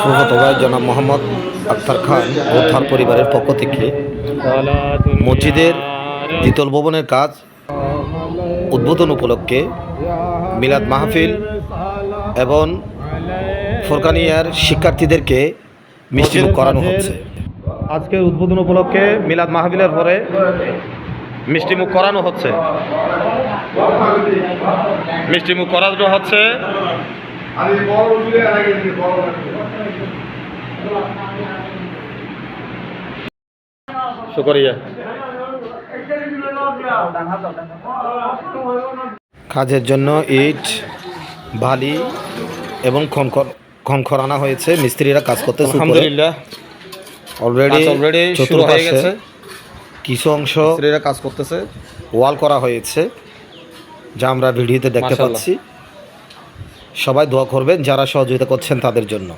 ফুফত জনাব মোহাম্মদ আখতার খান ও তার পরিবারের পক্ষ থেকে মসজিদের দ্বিতল ভবনের কাজ উদ্বোধন উপলক্ষে মিলাদ মাহফিল এবং ফোরকানিয়ার শিক্ষার্থীদেরকে মিষ্টিমুখ করানো হচ্ছে। আজকের উদ্বোধন উপলক্ষে মিলাদ মাহফিলের পরে মিষ্টিমুখ করানো হচ্ছে। মিষ্টিমুখ করানো হচ্ছে। শুকরিয়া। কাজের জন্য ইট বালি এবং খনখর খনখর আনা হয়েছে। মিস্ত্রিরা কাজ করতে আলহামদুলিল্লাহ। অলরেডি শুরু হয়ে গেছে। কিছু অংশ কাজ করতেছে। ওয়াল করা হয়েছে। যা আমরা ভিডিওতে দেখতে পাচ্ছি। সবাই দোয়া করবেন যারা সহযোগিতা করছেন তাদের জন্য।